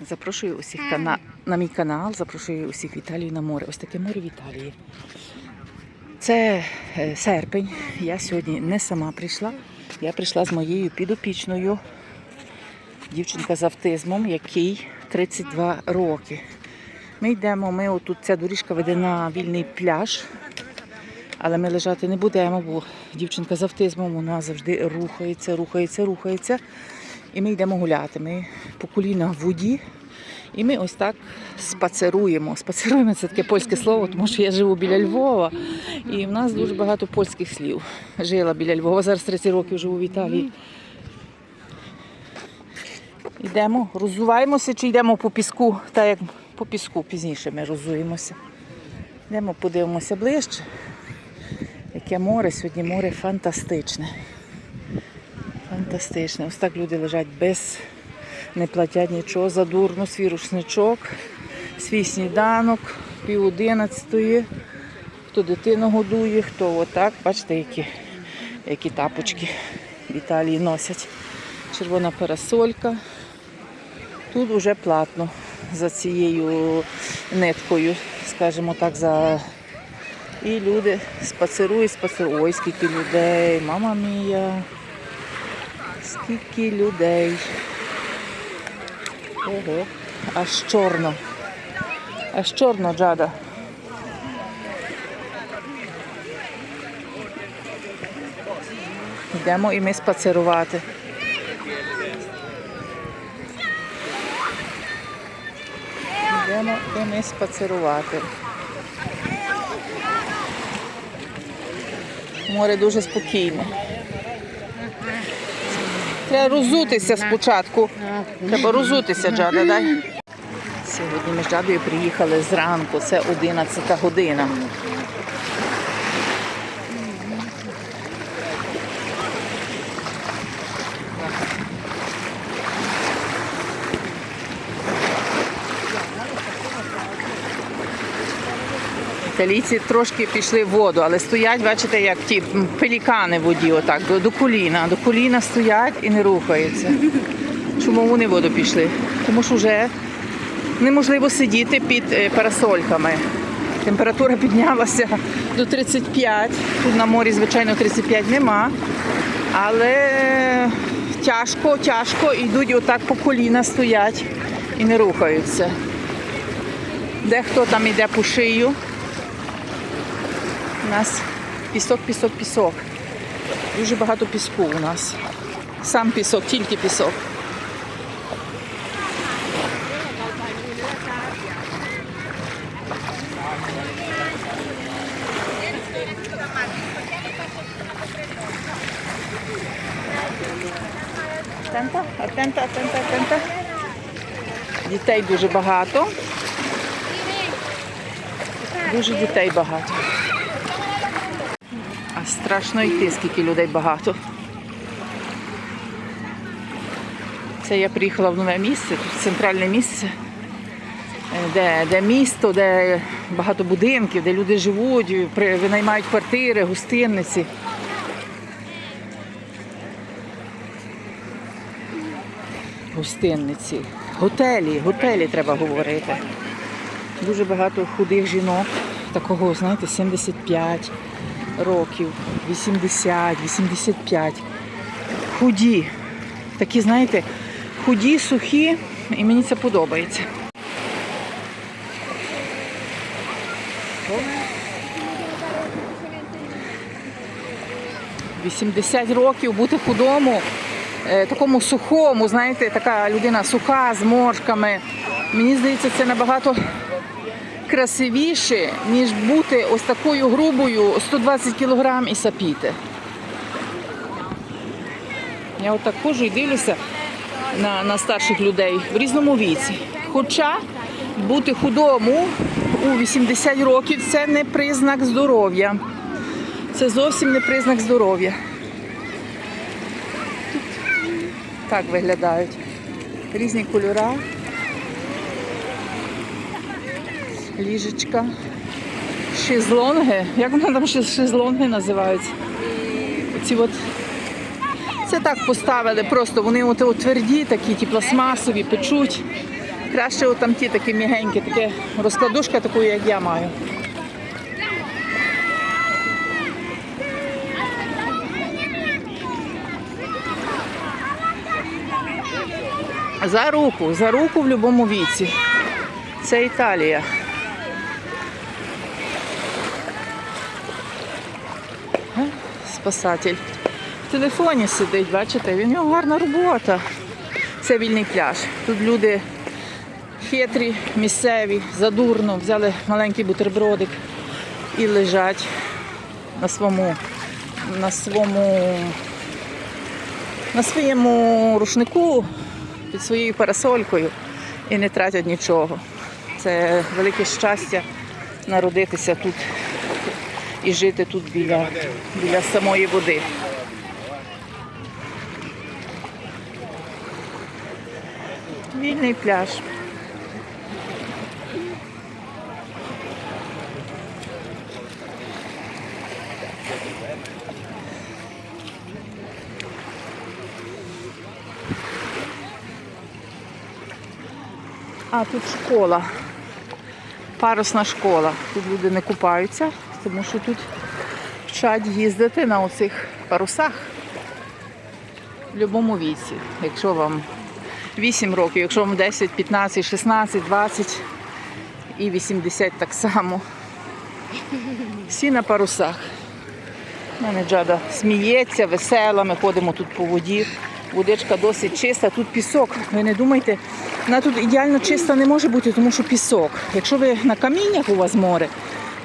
Запрошую усіх кана... на мій канал, запрошую усіх в Італію на море. Ось таке море в Італії. Це е, серпень. Я сьогодні не сама прийшла. Я прийшла з моєю підопічною. Дівчинка з автизмом, який 32 роки. Ми йдемо, ми отут ця доріжка веде на вільний пляж. Але ми лежати не будемо, бо дівчинка з автизмом вона завжди рухається, рухається, рухається. І ми йдемо гуляти. Ми по коліна в воді. І ми ось так спацеруємо. Спацеруємо це таке польське слово, тому що я живу біля Львова. І в нас дуже багато польських слів. Жила біля Львова. Зараз 30 років живу в Італії. Йдемо, роззуваємося чи йдемо по піску, так як по піску пізніше ми роззуємося. Йдемо, подивимося ближче. Яке море, сьогодні море фантастичне. Фантастичне. Ось так люди лежать без, не платять нічого, задурно, свій рушничок, свій сніданок, пів одинадцятої. Хто дитину годує, хто отак. Бачите, які, які тапочки в Італії носять. Червона парасолька. Тут вже платно за цією ниткою, скажімо так, за і люди спацерують, спацерують. Ой, скільки людей, мама мія. Скільки людей. Ого, аж чорно. Аж чорно, Джада. Йдемо і ми спацерувати. Йдемо і ми спацерувати. Море дуже спокійне. Треба розутися спочатку. Треба розутися, Джада, дай. Сьогодні ми з Джадою приїхали зранку, це 11 година. Італійці трошки пішли в воду, але стоять, бачите, як ті пелікани в воді, отак, до, коліна. До коліна стоять і не рухаються. Чому вони в воду пішли? Тому що вже неможливо сидіти під е, парасольками. Температура піднялася до 35. Тут на морі, звичайно, 35 нема. Але тяжко, тяжко, йдуть отак по коліна стоять і не рухаються. Дехто там йде по шию. У нас пісок, пісок, пісок. Дуже багато піску у нас. Сам пісок, тільки пісок. Атента, атента, атента, атента. Дітей дуже багато. Дуже дітей багато. Страшно йти, скільки людей багато. Це я приїхала в нове місце, тут центральне місце, е, де, де місто, де багато будинків, де люди живуть, винаймають квартири, гостинниці. Гостинниці, готелі, готелі треба говорити. Дуже багато худих жінок, такого, знаєте, 75 років, 80, 85. Худі. Такі, знаєте, худі, сухі, і мені це подобається. «80 років бути худому, е, такому сухому, знаєте, така людина суха з моршками. Мені здається, це набагато красивіше, ніж бути ось такою грубою 120 кілограм і сапіти. Я отак ходжу і дивлюся на, на старших людей в різному віці. Хоча бути худому у 80 років це не признак здоров'я. Це зовсім не признак здоров'я. Так виглядають. Різні кольори. Ліжечка, шезлонги. Як вони там шезлонги називаються? Оці от. Це так поставили, просто вони от, от тверді, такі ті пластмасові, печуть. Краще отам ті такі м'ягенькі, таке розкладушка таку, як я маю. За руку, за руку в будь-якому віці. Це Італія. Спасатель. В телефоні сидить, бачите, в нього гарна робота. Це вільний пляж. Тут люди хитрі, місцеві, задурно, взяли маленький бутербродик і лежать на своєму, на своєму, на своєму рушнику під своєю парасолькою і не тратять нічого. Це велике щастя народитися тут і жити тут біля, біля самої води. Вільний пляж. А тут школа. Парусна школа. Тут люди не купаються, тому що тут вчать їздити на оцих парусах в будь-якому віці. Якщо вам 8 років, якщо вам 10, 15, 16, 20 і 80 так само. Всі на парусах. У мене Джада сміється, весела, ми ходимо тут по воді. Водичка досить чиста, тут пісок. Ви не думайте, вона тут ідеально чиста не може бути, тому що пісок. Якщо ви на каміннях у вас море,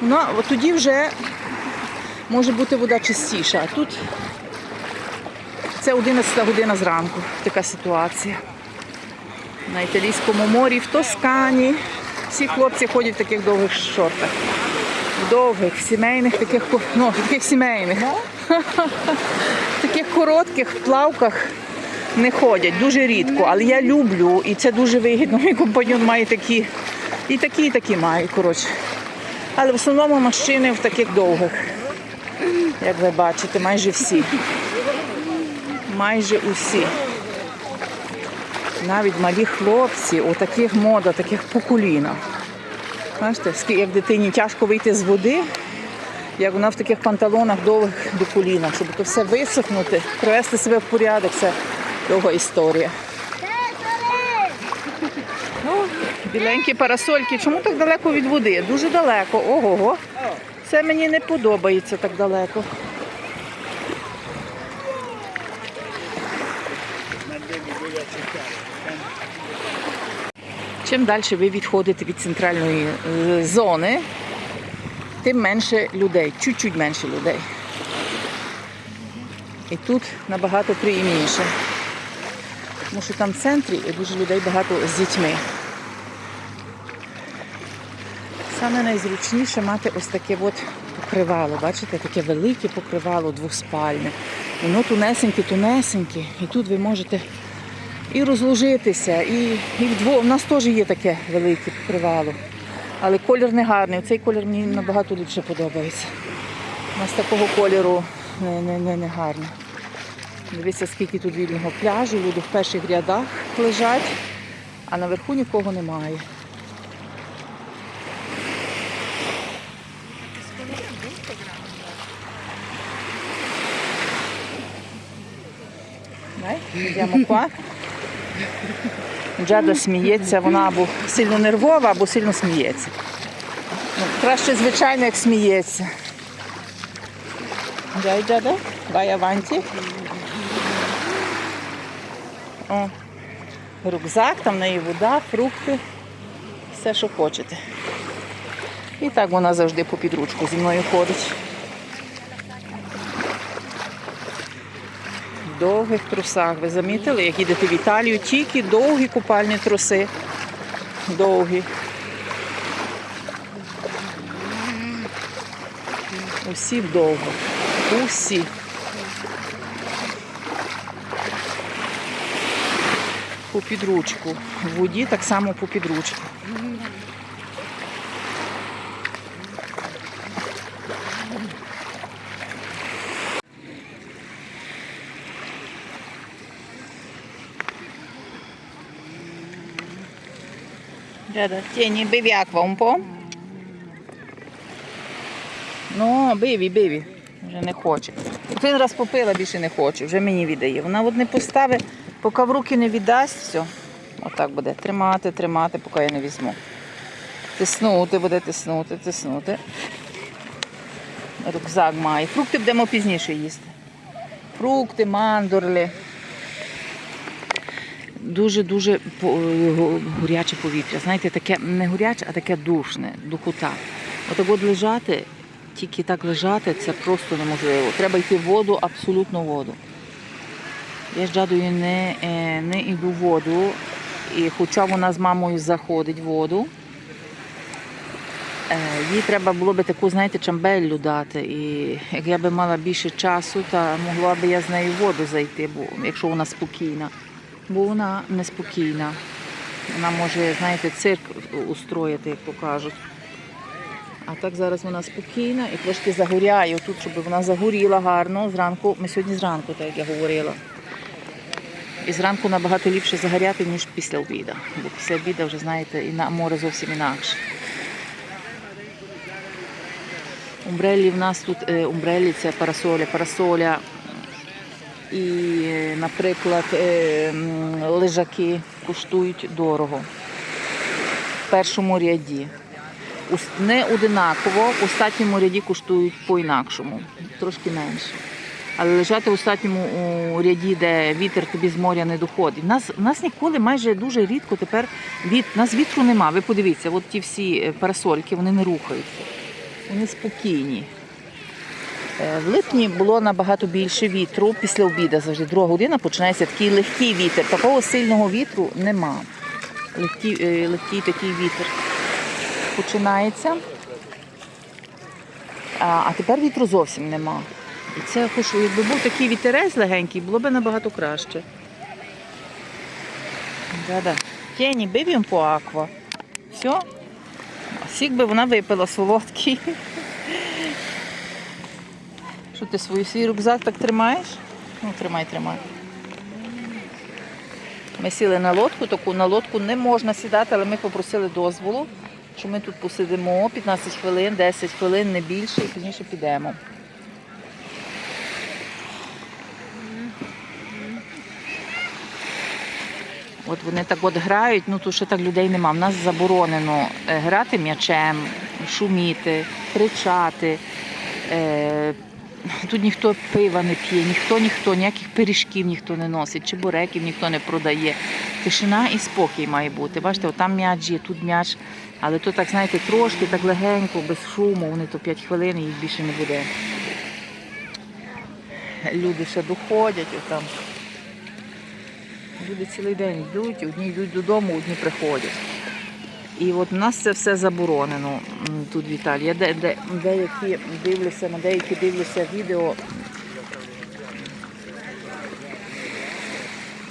вона, от тоді вже може бути вода чистіша. А тут це 11 година зранку, така ситуація. На італійському морі, в Тоскані. Всі хлопці ходять в таких довгих шортах. Довгих, сімейних, таких, ну, таких сімейних. В таких коротких плавках не ходять, дуже рідко. Але я люблю і це дуже вигідно. Мій компаньон має такі, і такі, і такі має, коротше. Але в основному машини в таких довгих, як ви бачите, майже всі. Майже усі. Навіть малі хлопці, у таких мода, таких по коліна. Бачите, як дитині тяжко вийти з води, як вона в таких панталонах довгих до коліна, щоб то все висохнути, привести себе в порядок, це довга історія. Ну, біленькі парасольки. Чому так далеко від води? Дуже далеко. Ого. Це мені не подобається так далеко. Чим далі ви відходите від центральної е, зони, тим менше людей, чуть-чуть менше людей. І тут набагато приємніше. Тому що там в центрі дуже людей багато з дітьми. Саме найзручніше мати ось таке от покривало. Бачите, таке велике покривало двоспальне. Воно тунесеньке, тунесеньке. І тут ви можете і розложитися, і, і вдвох. У нас теж є таке велике покривало. Але колір не гарний. Цей колір мені набагато більше подобається. У нас такого кольору не, не, не, не гарно. Дивіться, скільки тут вільного пляжу, люди в перших рядах лежать, а наверху нікого немає. Йдемо qua. Джада сміється, вона або сильно нервова, або сильно сміється. Ну, краще, звичайно, як сміється. Дай, Джада, vai avanti. О, рюкзак, там в неї вода, фрукти, все, що хочете. І так вона завжди по підручку зі мною ходить. Довгих трусах. Ви замітили, як їдете в Італію, тільки довгі купальні труси. Довгі. Усі вдовго. Усі. По підручку. В воді так само по підручку. Tieni, acqua un po'. Ну, биві, биві. Вже не хоче. Один раз попила, більше не хоче, вже мені віддає. Вона от не поставить, поки в руки не віддасть, все. Отак буде. Тримати, тримати, поки я не візьму. Тиснути, буде тиснути, тиснути. Рюкзак має. Фрукти будемо пізніше їсти. Фрукти, мандорли. Дуже-дуже по- повітря. Знаєте, таке не горяче, а таке душне, духота. Отак от лежати, тільки так лежати, це просто неможливо. Треба йти в воду, абсолютно в воду. Я з Джадою не, е, не йду в воду, і хоча вона з мамою заходить в воду, е, їй треба було би таку, знаєте, чамбеллю дати. І як я би мала більше часу, то могла би я з нею в воду зайти, бо, якщо вона спокійна. Бо вона неспокійна. Вона може, знаєте, цирк устроїти, як то кажуть. А так зараз вона спокійна і трошки загоряє тут, щоб вона загоріла гарно зранку. Ми сьогодні зранку, так як я говорила. І зранку набагато ліпше загоряти, ніж після обіду. Бо після обіду вже, знаєте, і на море зовсім інакше. Умбрелі в нас тут е, умбрелі це парасоля, парасоля. І, е, наприклад, е, лежаки коштують дорого. В першому ряді. Не одинаково, в останньому ряді коштують по-інакшому, трошки менше. Але лежати у ряді, де вітер тобі з моря не доходить. У нас, у нас ніколи майже дуже рідко тепер від, нас вітру нема. Ви подивіться, от ті всі е, парасольки, вони не рухаються. Вони спокійні. Е, В липні було набагато більше вітру після обіду. Завжди друга година починається такий легкий вітер. Такого сильного вітру нема. Легкий, е, легкий такий вітер починається. А, а тепер вітру зовсім нема. І це хоч якби був такий вітерець легенький, було б набагато краще. Да-да. Тіні, биві по аква. Все. Сік би вона випила солодкий. Що ти свій свій рюкзак так тримаєш? Ну, тримай, тримай. Ми сіли на лодку, таку на лодку не можна сідати, але ми попросили дозволу, що ми тут посидимо 15 хвилин, 10 хвилин, не більше, і пізніше підемо. От вони так от грають, ну тут ще так людей нема. В нас заборонено е, грати м'ячем, шуміти, кричати. Тут ніхто пива не п'є, ніхто, ніхто, ніяких пиріжків ніхто не носить, чебуреків ніхто не продає. Тишина і спокій має бути. Бачите, там м'яч є, тут м'яч. Але то так, знаєте, трошки, так легенько, без шуму, вони то 5 хвилин і їх більше не буде. Люди ще доходять отам. Люди цілий день йдуть, одні йдуть додому, одні приходять. І от у нас це все заборонено тут в Італії. Де, де, деякі дивлюся, на деякі дивлюся відео.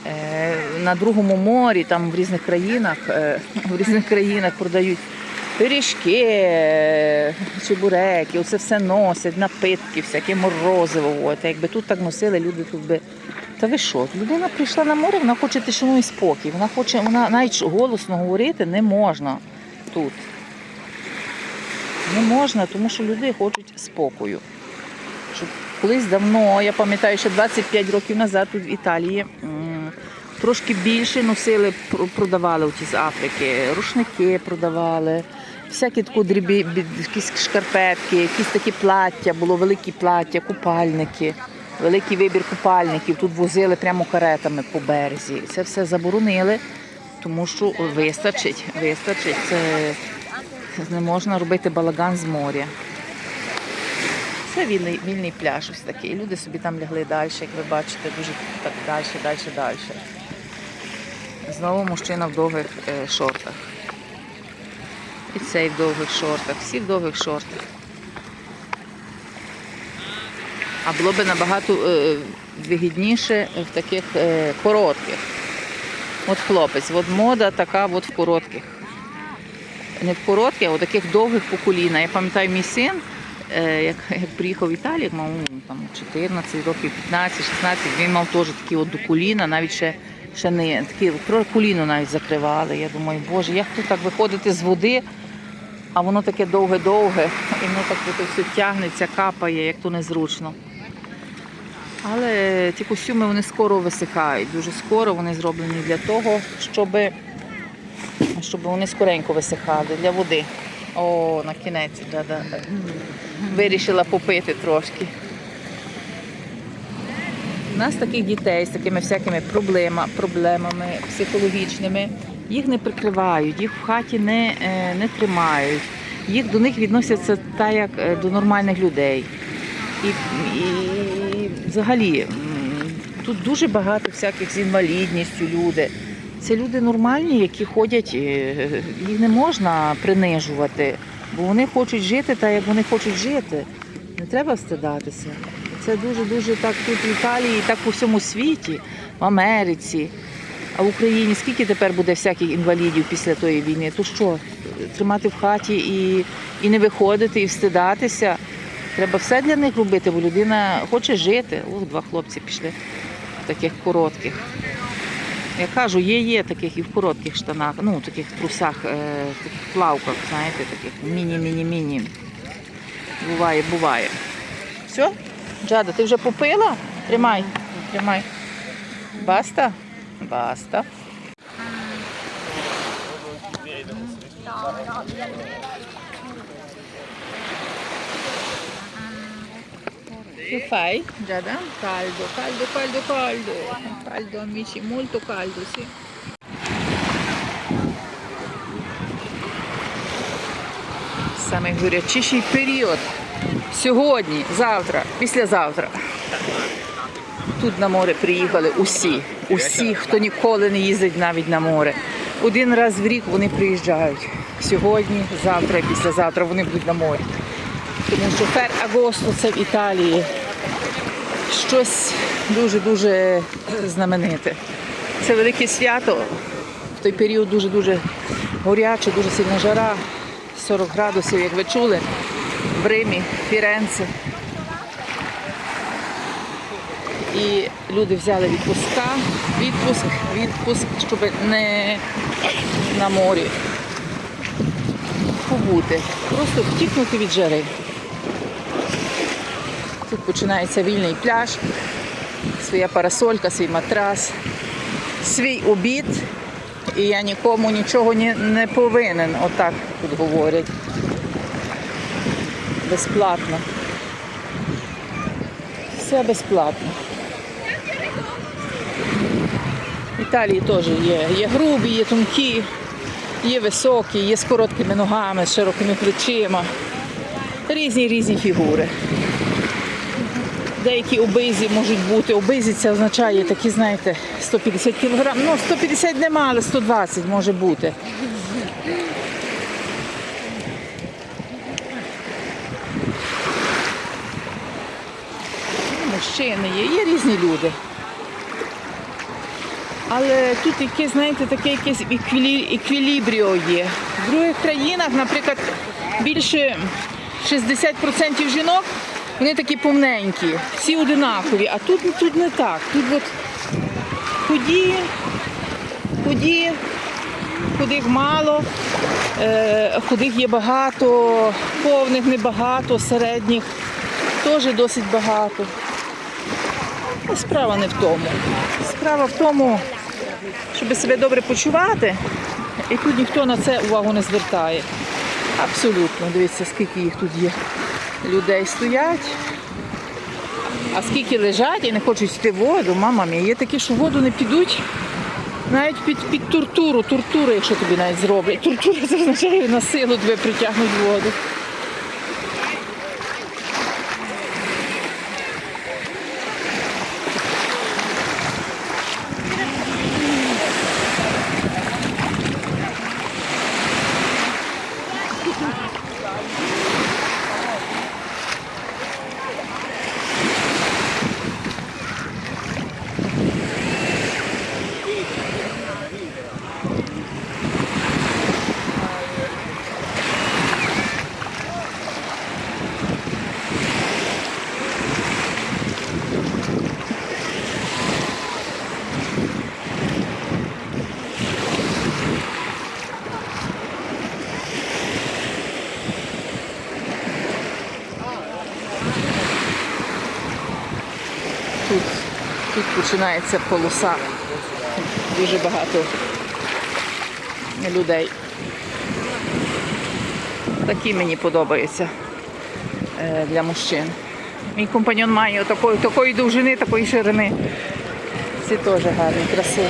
Е, на другому морі, там в різних країнах, е, в різних країнах продають пиріжки, е, чебуреки, оце все носять, напитки, всяке морозиво. От. Якби тут так носили, люди тут би. Та ви що? Людина прийшла на море, вона хоче тишину і спокій. Вона хоче, вона навіть голосно говорити не можна тут. Не можна, тому що люди хочуть спокою. Щоб колись давно, я пам'ятаю, що 25 років назад тут в Італії трошки більше носили, продавали з Африки, рушники продавали, всякі такі дрібі, якісь шкарпетки, якісь такі плаття, було великі плаття, купальники, великий вибір купальників. Тут возили прямо каретами по березі. Це все заборонили, тому що вистачить, вистачить. Це не можна робити балаган з моря. Це вільний, вільний пляж ось такий. Люди собі там лягли далі, як ви бачите, дуже так далі, далі, далі. Знову мужчина в довгих е, шортах. І цей в довгих шортах, всі в довгих шортах. А було б набагато е, вигідніше в таких е, коротких. От хлопець, от мода така от в коротких. Не в коротких, а в таких довгих по коліна. Я пам'ятаю, мій син, е, як, як приїхав в Італію, мав ну, там, 14 років, 15, 16, він мав теж такі от до коліна, навіть ще ще не такі коліно навіть закривали. Я думаю, боже, як тут так виходити з води, а воно таке довге-довге, і воно так тут все тягнеться, капає, як то незручно. Але ті костюми вони скоро висихають. Дуже скоро вони зроблені для того, щоб, щоб вони скоренько висихали для води. О, на кінець, да-да. Вирішила попити трошки. У нас таких дітей з такими всякими проблема, проблемами психологічними, їх не прикривають, їх в хаті не, е, не тримають. Їх до них відносяться так, як е, до нормальних людей. І, і взагалі тут дуже багато всяких з інвалідністю люди. Це люди нормальні, які ходять, е, їх не можна принижувати, бо вони хочуть жити так, як вони хочуть жити. Не треба стидатися. Це дуже-дуже так тут в Італії, так по всьому світі, в Америці. А в Україні скільки тепер буде всяких інвалідів після тої війни? То що, тримати в хаті і, і не виходити, і встидатися? Треба все для них робити, бо людина хоче жити. Ох, два хлопці пішли в таких коротких. Я кажу, є, є таких і в коротких штанах, ну, в таких трусах, е, в таких плавках, знаєте, таких міні-міні-міні. Буває, буває. Все? Джада, ти вже попила? Тримай, тримай. Баста? Баста. Che fai? Giada? Caldo, caldo, caldo, caldo. Caldo amici, molto caldo, sì. Саме гарячіший період. Сьогодні, завтра, післязавтра. Тут на море приїхали усі. Усі, хто ніколи не їздить навіть на море. Один раз в рік вони приїжджають. Сьогодні, завтра і післязавтра вони будуть на морі. Тому що фер Агосто це в Італії щось дуже-дуже знамените. Це велике свято. В той період дуже-дуже горяче, дуже сильна жара. 40 градусів, як ви чули, в Римі, Фіренце. І люди взяли відпуска, відпуск, відпуск, щоб не на морі побути. Просто втікнути від жари. Тут починається вільний пляж, своя парасолька, свій матрас, свій обід. І я нікому нічого не, не повинен, отак тут говорять. Безплатно. Все безплатно. В Італії теж є. Є грубі, є тонкі, є високі, є з короткими ногами, з широкими плечима. Різні різні фігури. Деякі обизі можуть бути. Обизі це означає такі, знаєте, 150 кг. Ну, 150 нема, але 120 може бути. Мужчини є, є різні люди. Але тут якесь, знаєте, таке якесь еквілі- еквілібріо є. В других країнах, наприклад, більше 60% жінок, вони такі повненькі, всі одинакові. А тут, тут не так. Тут от худі, худі, худих мало, е, худих є багато, повних небагато, середніх теж досить багато. Справа не в тому. Справа в тому, щоб себе добре почувати, і тут ніхто на це увагу не звертає. Абсолютно, дивіться, скільки їх тут є. Людей стоять, а скільки лежать і не хочуть йти в воду, мама мія, є такі, що воду не підуть. Навіть під, під тортуру, тортуру, якщо тобі навіть зроблять. Тортура це означає на силу тебе притягнуть в воду. починається полоса. Дуже багато людей. Такі мені подобаються е, для мужчин. Мій компаньон має такої, такої довжини, такої ширини. Ці теж гарні, красиві.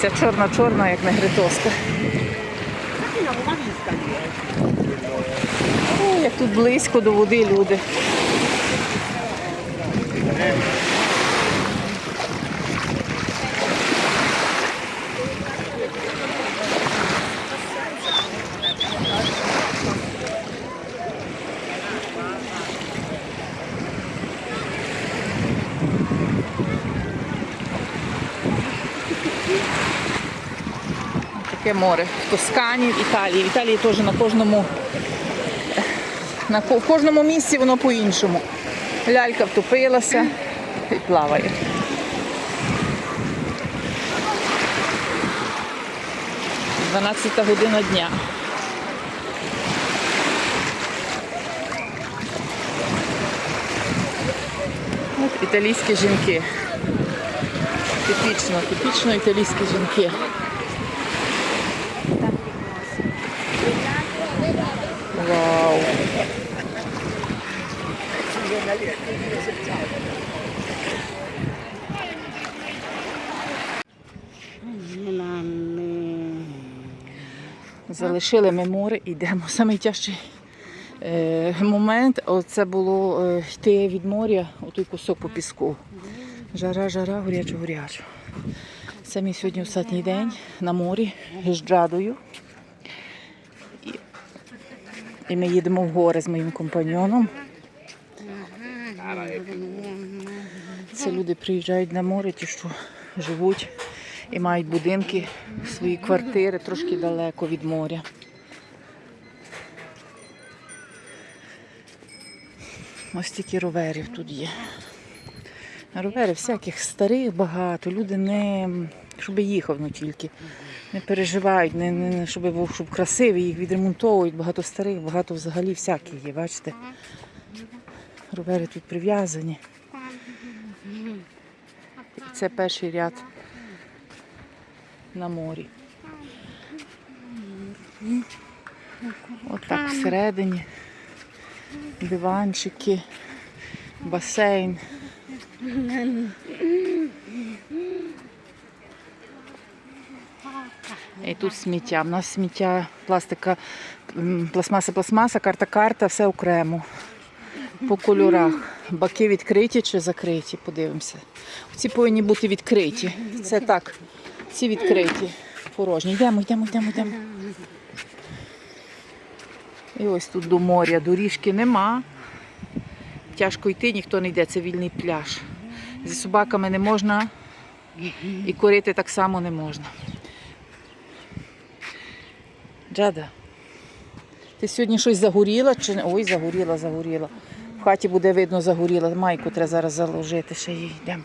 Ця чорна-чорна, як негритоска. О, як тут близько до води люди. Таке море. В Тоскані, в Італії. В Італії теж на кожному на кожному місці воно по-іншому. Лялька втопилася і плаває. Дванадцята година дня. От італійські жінки. Типічно, типічно італійські жінки. Залишили ми море і йдемо. Самий тяжчий е, момент це було е, йти від моря, отой кусок по піску. Жара, жара, горячо, горячо. Це мій сьогодні останній день на морі з Джадою. І, і ми їдемо в гори з моїм компаньоном. Це люди приїжджають на море, ті, що живуть і мають будинки, свої квартири трошки далеко від моря. Ось тільки роверів тут є. Роверів всяких старих багато. Люди не щоб їхав ну тільки. Не переживають, не, не, щоб був щоб красивий, їх відремонтовують, багато старих, багато взагалі всяких є, бачите? Ровери тут прив'язані. Це перший ряд на морі. От всередині. Диванчики, басейн. І тут сміття. У нас сміття, пластика, пластмаса, пластмаса, карта, карта, все окремо. По кольорах. Баки відкриті чи закриті, подивимося. Ці повинні бути відкриті. Це так. Ці відкриті. Порожні. Йдемо, йдемо, йдемо, йдемо. І ось тут до моря. Доріжки нема. Тяжко йти, ніхто не йде, це вільний пляж. Зі собаками не можна і курити так само не можна. Джада, ти сьогодні щось загоріла чи не? Ой, загоріла, загоріла. В хаті буде видно, загоріла. Майку треба зараз заложити, ще їй йдемо.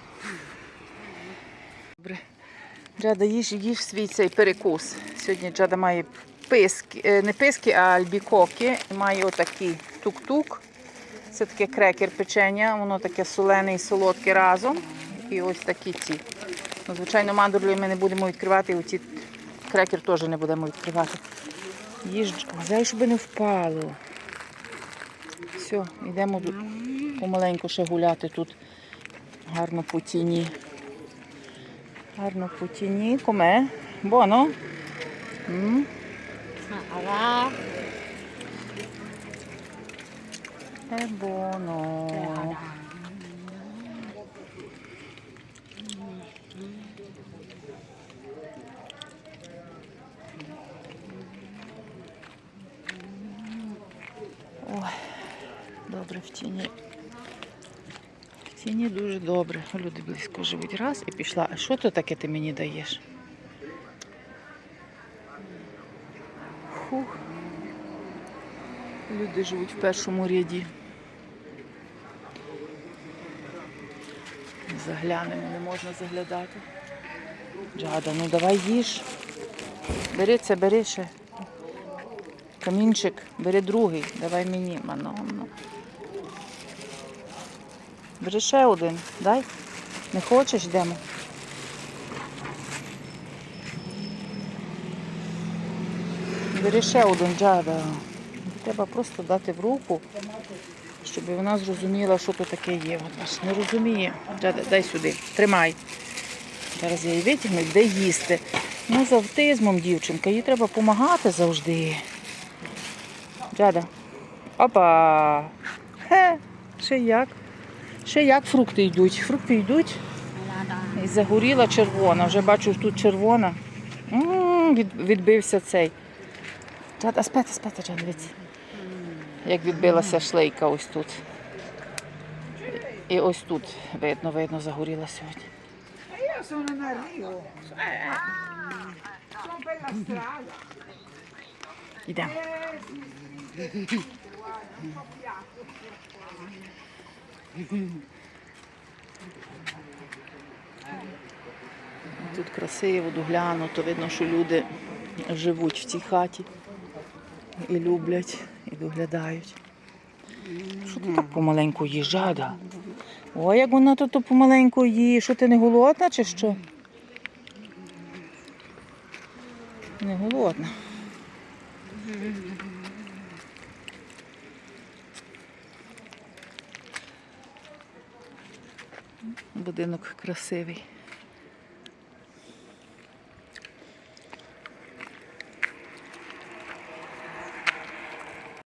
Джада, їж, їж свій цей перекус. Сьогодні Джада має писки, е, не писки, а альбікоки. І має отакий тук-тук. Це таке крекер печення, воно таке солене і солодке разом. І ось такі ці. Ну, звичайно, мандурлі ми не будемо відкривати, і оці крекер теж не будемо відкривати. Їж, дай, щоб не впало. Все, йдемо помаленьку ще гуляти тут. Гарно по тіні. Тіні. Коме? Боно? М? Е, боно. Ой, добре в тіні. В тіні дуже добре. Люди близько живуть. Раз і пішла. А що то таке ти мені даєш? Фух. Люди живуть в першому ряді. Заглянемо, не можна заглядати. Джада, ну давай їж. Бери це, бери ще. Камінчик, бери другий, давай мені, мано. Бери ще один, дай. Не хочеш, йдемо? Бери ще один джада. Треба просто дати в руку, щоб вона зрозуміла, що то таке є. От бач, не розуміє. Джада, дай сюди, тримай. Зараз я її витягну, де їсти. Ну, з автизмом дівчинка, їй треба допомагати завжди. Джада. Опа. Хе, ще як. Ще як фрукти йдуть. Фрукти йдуть. І загоріла червона. Вже бачу, тут червона. М, від- відбився цей. Спете, спете, Джада, дивіться. Як відбилася шлейка ось тут. І ось тут видно, видно, загоріла сьогодні. Йдемо. Тут красиво, доглянуто, видно, що люди живуть в цій хаті і люблять, і доглядають. Що ти так помаленьку їш, жада? Ой, як вона тут помаленьку їсть. Що ти не голодна чи що? Не голодна. Будинок красивий.